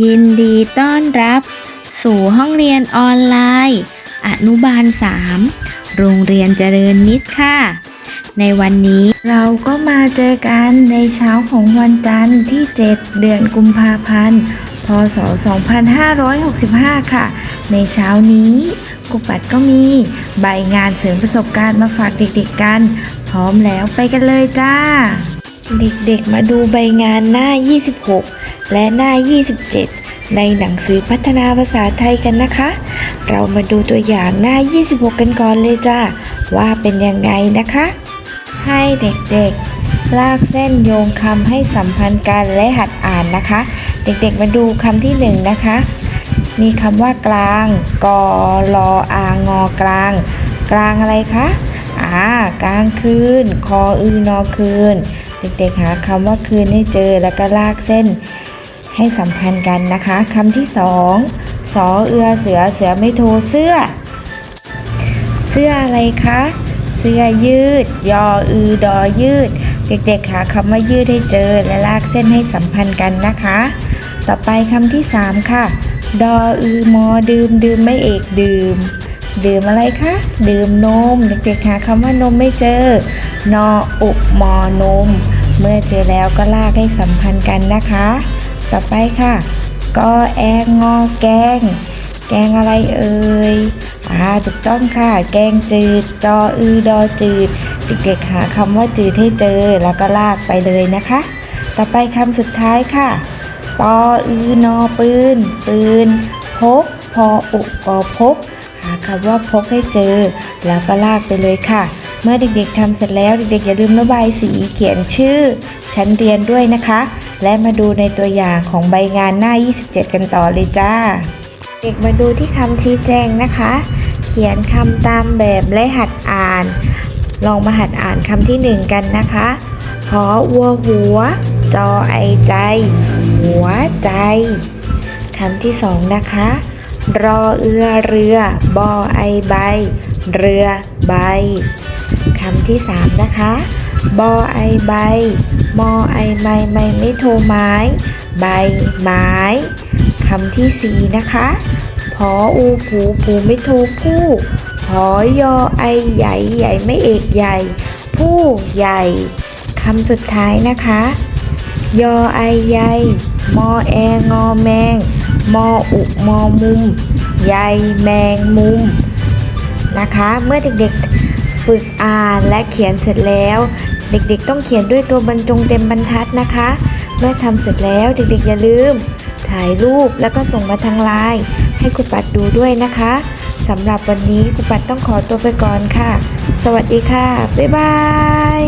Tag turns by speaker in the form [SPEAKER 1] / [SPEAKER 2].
[SPEAKER 1] ยินดีต้อนรับ สู่ห้องเรียนออนไลน์ อนุบาล 3 โรงเรียนเจริญมิตรค่ะ ในวันนี้เราก็มาเจอกันในเช้าของวันจันทร์ที่ 7 เดือนกุมภาพันธ์ พศ 2565 ค่ะ ในเช้านี้กุปัดก็มีใบงานเสริมประสบการณ์มาฝากเด็กๆกัน พร้อมแล้วไปกันเลยจ้า เด็กๆมาดูใบงานหน้า 26 และหน้า 27 ในหนังสือพัฒนาภาษาไทยกันนะคะ เรามาดูตัวอย่างหน้า 26 กันก่อนเลยจ้าว่าเป็นยังไงนะคะ ให้เด็กๆ ลากเส้นโยงคำให้สัมพันธ์กันและหัดอ่านนะคะ เด็กๆมาดูคำที่หนึ่งนะคะ มีคำว่ากลาง กอลออางอกลาง กลางอะไรคะอ่ากลางคืน คออือนอคืนเด็กๆหาคำว่าคืนให้เจอแล้วก็ลากเส้น ให้สัมพันธ์กันนะคะคำที่สองสอเอือเสือเสือไม่โทรเสื้อ เสื้ออะไรคะ เสื้อยืด ยออือดอยืด เด็กๆหาคำว่ายืดให้เจอและลากเส้นให้สัมพันธ์กันนะคะ ต่อไปคำที่สามค่ะ ดออือมอดื่มดื่มไม่เอกดื่ม ดื่มอะไรคะ ดื่มนม เด็กๆหาคำว่านมไม่เจอ นออุมอนม เมื่อเจอแล้วก็ลากให้สัมพันธ์กันนะคะ ต่อไปค่ะกอแองงอแกง แกงอะไรเอ่ยอ่าถูกต้องค่ะ แกงจืด จออือดอจืด เด็กๆหาคำว่าจืดให้เจอแล้วก็ลากไปเลยนะคะ ต่อไปคำสุดท้ายค่ะปออือนอปืน ปืน พก พออุกอพก หาคำว่าพกให้เจอ แล้วก็ลากไปเลยค่ะ เมื่อเด็กๆทำเสร็จแล้วเด็กๆอย่าลืมระบายสีเขียนชื่อ ชั้นเรียนด้วยนะคะ และมาดูในตัวอย่างของใบงานหน้า 27 กันต่อเลยจ้า เด็กมาดูที่คำชี้แจงนะคะ เขียนคำตามแบบและหัดอ่าน ลองมาหัดอ่านคำที่หนึ่งกันนะคะหอวัวหัว จอไอใจ หัวใจคำที่สองนะคะ รอเอือเรือบอไอใบ เรือใบคำที่สามนะคะบอไอใบ มอไอไม่ไม่ไม่โทรไม้ใบไม้คำที่สี่นะคะพออูผูผูไม่โทรผู้หอยอไอใหญ่ใหญ่ไม่เอกใหญ่ ผู้ใหญ่คำสุดท้ายนะคะ ยอไอใหญ่มอแองอแมง มออุมอมุม ใยแมงมุมนะคะ เมื่อเด็กๆฝึกอ่านและเขียนเสร็จแล้ว เด็กๆต้องเขียนด้วยตัวบรรจงเต็มบรรทัดนะคะ เมื่อทำเสร็จแล้วเด็กๆอย่าลืม ถ่ายรูปแล้วก็ส่งมาทางไลน์ให้ครูปัดดูด้วยนะคะสำหรับวันนี้ครูปัดต้องขอตัวไปก่อนค่ะ สวัสดีค่ะ บ๊ายบาย